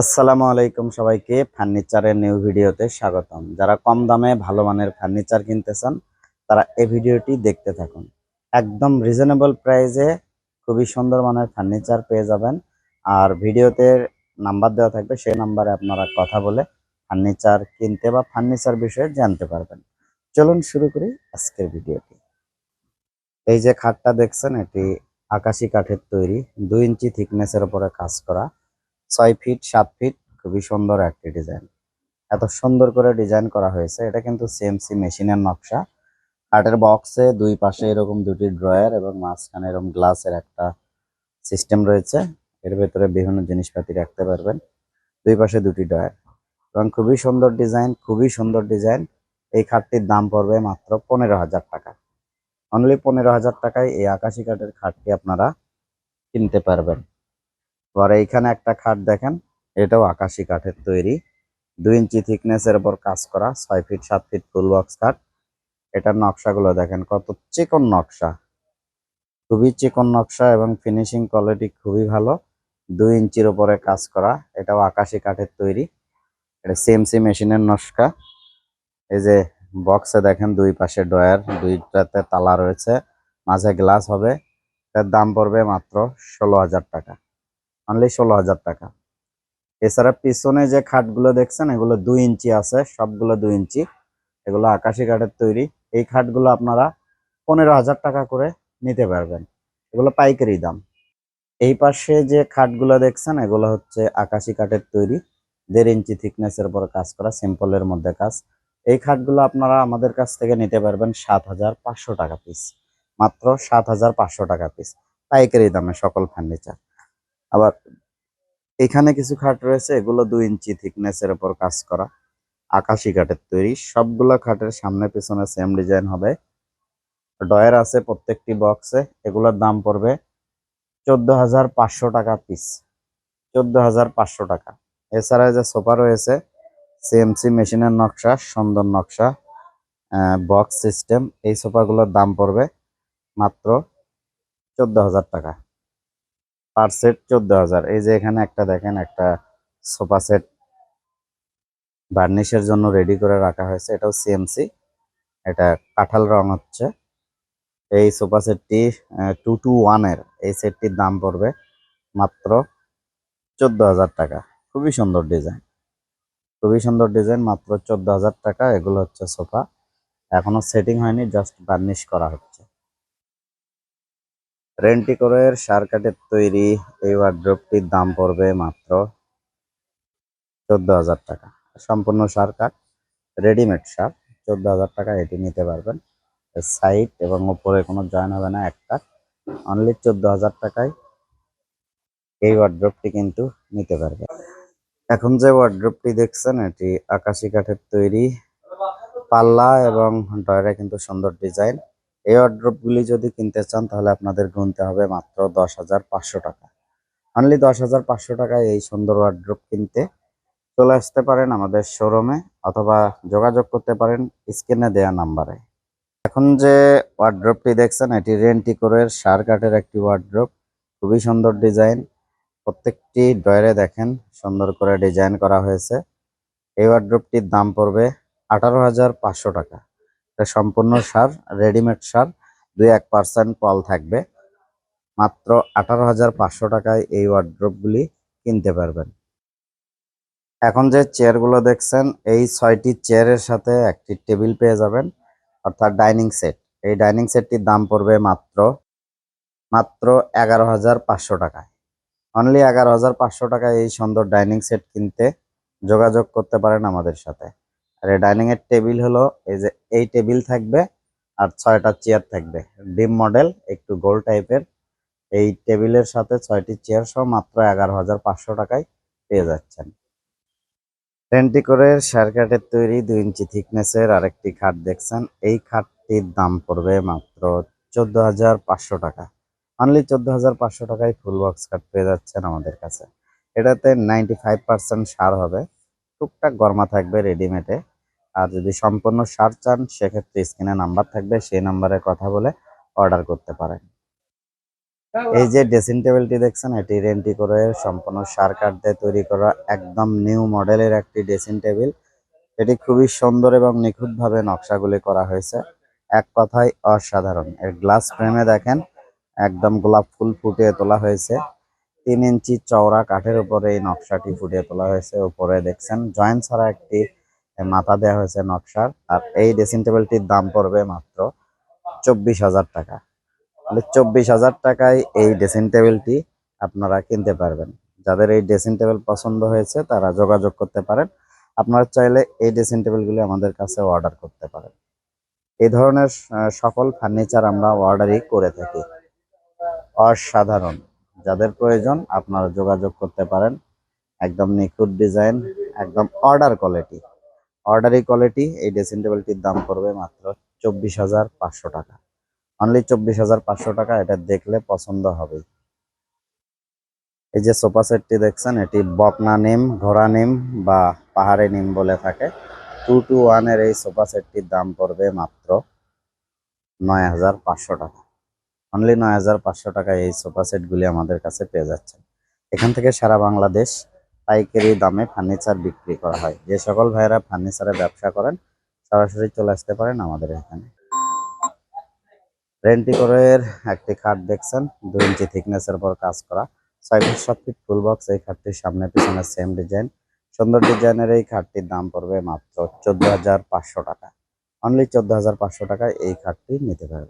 আসসালামু আলাইকুম সবাইকে ফার্নিচারের নিউ ভিডিওতে স্বাগতম। যারা কম দামে ভালো মানের ফার্নিচার কিনতে চান, তারা এই ভিডিওটি দেখতে থাকুন। একদম রিজনেবল প্রাইসে খুবই সুন্দর মানের ফার্নিচার পেয়ে যাবেন। আর ভিডিওতে নাম্বার দেওয়া থাকবে, সেই নাম্বারে আপনারা কথা বলে ফার্নিচার কিনতে বা ফার্নিচার বিষয়ে জানতে পারবেন। চলুন শুরু করি আজকের ভিডিওটি। এই যে খাটটা দেখছেন, এটি আকাশি কাঠের তৈরি, দুই ইঞ্চি থিকনেসের উপরে কাজ করা। ছয় ফিট সাত ফিট খুবই সুন্দর একটি ডিজাইন এত সুন্দর করে ডিজাইন করা হয়েছে, এটা কিন্তু সিএমসি মেশিনের নকশা। কাঠের বক্সে দুই পাশে এরকম দুটি ড্রয়ার এবং মাঝখানে এরকম গ্লাসের একটা সিস্টেম রয়েছে। এর ভেতরে বিভিন্ন জিনিসপাতি রাখতে পারবেন। দুই পাশে দুটি ড্রয়ার এবং খুবই সুন্দর ডিজাইন খুবই সুন্দর ডিজাইন এই খাটটির দাম পড়বে মাত্র পনেরো হাজার টাকা। অনলি পনেরো হাজার টাকায় এই আকাশি কাঠের খাটটি আপনারা কিনতে পারবেন। আর এইখানে একটা খাট দেখেন, এটাও আকাশি কাঠের তৈরি। দুই ইঞ্চি থিকনেসের উপর কাজ করা, ছয় ফিট, সাত ফিট ফুল বক্স খাট। এটার নকশাগুলো দেখেন, কত চিকন নকশা। খুবই চিকন নকশা এবং ফিনিশিং কোয়ালিটি খুবই ভালো। দুই ইঞ্চির উপরে কাজ করা, এটাও আকাশি কাঠের তৈরি। এটা সিএমসি মেশিনের নকশা। এই যে বক্সে দেখেন, দুই পাশে ডয়ার দুইটাতে তালা রয়েছে, মাঝে গ্লাস হবে। এটার দাম পড়বে মাত্র ষোলো হাজার টাকা। অনলি ষোলো হাজার টাকা। এছাড়া পিছনে যে খাটগুলো দেখছেন, এগুলো দুই ইঞ্চি আছে, সবগুলো দুই ইঞ্চি। এগুলো আকাশি কাঠের তৈরি। এই খাটগুলো আপনারা পনেরো হাজার টাকা করে নিতে পারবেন। এগুলো পাইকারি দাম। এই পাশে যে খাটগুলো দেখছেন, এগুলো হচ্ছে আকাশি কাঠের তৈরি। দেড় ইঞ্চি থিকনেসের উপর কাজ করা, সিম্পলের মধ্যে কাজ। এই খাটগুলো আপনারা আমাদের কাছ থেকে নিতে পারবেন সাত হাজার পাঁচশো টাকা পিস। মাত্র সাত হাজার পাঁচশো টাকা পিস। পাইকারি দামে সকল ফার্নিচার। আবার এখানে কিছু খাট রয়েছে, এগুলো দুই ইঞ্চি থিকনেসের ওপর কাজ করা। আকাশি কাঠের তৈরি। সবগুলো খাটের সামনে পিছনে সেম ডিজাইন হবে। ডয়ার আছে প্রত্যেকটি বক্সে এগুলোর দাম পড়বে চোদ্দ হাজার পাঁচশো টাকা পিস চোদ্দ হাজার পাঁচশো টাকা। এছাড়া যে সোফা রয়েছে সিএমসি মেশিনের নকশা, সুন্দর নকশা বক্স সিস্টেম এই সোফাগুলোর দাম পড়বে মাত্র চোদ্দ হাজার টাকা। পার সেট চোদ্দ হাজার। এই যে এখানে একটা দেখেন, একটা সোফা সেট বার্নিশের জন্য রেডি করে রাখা হয়েছে। এটাও সিএমসি এটা কাঁঠাল রং হচ্ছে। এই সোফা সেটটি টু টু ওয়ানের এই সেটটির দাম পড়বে মাত্র চোদ্দ হাজার টাকা। খুবই সুন্দর ডিজাইন। খুবই সুন্দর ডিজাইন, মাত্র চোদ্দ হাজার টাকা। এগুলো হচ্ছে সোফা। এখনও সেটিং হয়নি, জাস্ট বার্নিশ করা হচ্ছে। রেন্টিকোরের সার কাঠের তৈরি এই ওয়ার্ড্রপটির দাম পড়বে মাত্র চোদ্দ হাজার টাকা। সম্পূর্ণ সার কাঠ রেডিমেড সার, চোদ্দ হাজার টাকা এটি নিতে পারবেন। সাইড এবং ওপরে কোনো জয়েন হবে না, একটা। অনলি চোদ্দ হাজার টাকায় এই ওয়ার্ড্রপটি কিন্তু নিতে পারবে এখন যে ওয়ার্ড্রপটি দেখছেন, এটি আকাশি কাঠের তৈরি পাল্লা এবং ডয়রা কিন্তু সুন্দর ডিজাইন। এই গুলি যদি কিনতে চান, তাহলে আপনাদের গুনতে হবে মাত্র দশ হাজার পাঁচশো টাকা। অনলি দশ হাজার পাঁচশো টাকায় এই সুন্দর ওয়ার্ড্রপ কিনতে চলে আসতে পারেন আমাদের শোরুমে অথবা যোগাযোগ করতে পারেন স্ক্রিনে দেওয়া নাম্বারে। এখন যে ওয়ার্ড্রপটি দেখছেন, এটি রেন্টিকোরের সার কাঠের একটি ওয়ার্ড্রপ খুবই সুন্দর ডিজাইন প্রত্যেকটি ডয়ারে দেখেন, সুন্দর করে ডিজাইন করা হয়েছে। এই ওয়ার্ড্রপটির দাম পড়বে আঠারো হাজার পাঁচশো টাকা। এটা সম্পূর্ণ সার রেডিমেড সার, দুই এক পার্সেন্ট পল থাকবে। মাত্র আঠারো হাজার পাঁচশো টাকায় এই ওয়ার্ড্রপগুলি কিনতে পারবেন। এখন যে চেয়ারগুলো দেখছেন, এই ছয়টি চেয়ারের সাথে একটি টেবিল পেয়ে যাবেন, অর্থাৎ ডাইনিং সেট এই ডাইনিং সেটটির দাম পড়বে মাত্র মাত্র এগারো হাজার পাঁচশো টাকায়। অনলি এগারো হাজার পাঁচশো টাকায় এই সুন্দর ডাইনিং সেট কিনতে যোগাযোগ করতে পারেন আমাদের সাথে। আর ডাইনিং এর টেবিল হলো এই যে এই টেবিল থাকবে আর ছয়টা চেয়ার থাকবে। ডিম মডেল, একটু গোল টাইপের এই টেবিলের সাথে ছয়টি চেয়ার সহ মাত্র এগারো হাজার পাঁচশো টাকায় পেয়ে যাচ্ছেন। রেন্টিকোরের শেয়ার কাঠের তৈরি দুই ইঞ্চি থিকনেসের আরেকটি খাট দেখছেন। এই খাটটির দাম পড়বে মাত্র চোদ্দ হাজার পাঁচশো টাকা। অনলি চোদ্দ হাজার পাঁচশো টাকায় ফুল বক্স কাঠ পেয়ে যাচ্ছেন আমাদের কাছে। এটাতে নাইনটি ফাইভ পার্সেন্ট সার হবে। টুকটাক গরমা থাকবে রেডিমেডে আর যদি সম্পূর্ণ সার চান, সেক্ষেত্রে স্ক্রিনে নাম্বার থাকবে, সেই নাম্বারে কথা বলে অর্ডার করতে পারেন। এই যে ড্রেসিং টেবিলটি দেখছেন, এটি রেন্টি করে সম্পূর্ণ সার কাঠ দিয়ে তৈরি করা একদম নিউ মডেলের একটি ড্রেসিং টেবিল। এটি খুবই সুন্দর এবং নিখুঁতভাবে নকশাগুলি করা হয়েছে। এক কথায় অসাধারণ। এর গ্লাস ফ্রেমে দেখেন, একদম গোলাপ ফুল ফুটিয়ে তোলা হয়েছে। তিন ইঞ্চি চওড়া কাঠের উপরে এই নকশাটি ফুটিয়ে তোলা হয়েছে। উপরে দেখছেন, জয়েন্ট ছাড়া একটি মাথা দেওয়া হয়েছে নকশার, আর এই ড্রেসিং টেবিলটির দাম পড়বে মাত্র চব্বিশ হাজার টাকা। তাহলে চব্বিশ হাজার টাকায় এই ড্রেসিং টেবিলটি আপনারা কিনতে পারবেন। যাদের এই ড্রেসিং টেবিল পছন্দ হয়েছে, তারা যোগাযোগ করতে পারেন। আপনারা চাইলে এই ড্রেসিং টেবিলগুলি আমাদের কাছে অর্ডার করতে পারেন। এই ধরনের সকল ফার্নিচার আমরা অর্ডারই করে থাকি। অসাধারণ। যাদের প্রয়োজন, আপনারা যোগাযোগ করতে পারেন। একদম নিখুঁত ডিজাইন একদম অর্ডার কোয়ালিটি অর্ডারি কোয়ালিটি এই ড্রেসিং টেবিলটির দাম পড়বে মাত্র চব্বিশ হাজার পাঁচশো টাকা। অনলি চব্বিশ হাজার পাঁচশো টাকা এটা দেখলে পছন্দ হবে। এই যে সোফা সেটটি দেখছেন, এটি বকনা নিম, ঘোড়া নিম বা পাহাড়ে নিম বলে থাকে। টু টু ওয়ানের এই সোফা সেটটির দাম পড়বে মাত্র নয় হাজার পাঁচশো টাকা। অনলি নয় হাজার পাঁচশো টাকায় এই সোফা সেটগুলি আমাদের কাছে পেয়ে যাচ্ছে এখান থেকে সারা বাংলাদেশ পাইকারি দামে ফার্নিচার বিক্রি করা হয়। যে সকল ভাইয়েরা ফার্নিচারের ব্যবসা করেন, সরাসরি চলে আসতে পারেন আমাদের এখানে। রেন্টিকোরের একটি খাট দেখছেন, দুই ইঞ্চি থিকনেসের উপর কাজ করা। ছয় ফিট, সাত ফিট ফুল বক্স, এই খাটটির সামনে পিছনে সেম ডিজাইন সুন্দর ডিজাইনের এই খাটটির দাম পড়বে মাত্র চোদ্দ হাজার পাঁচশো টাকা। অনলি চোদ্দ হাজার পাঁচশো টাকায় এই খাটটি নিতে পারবে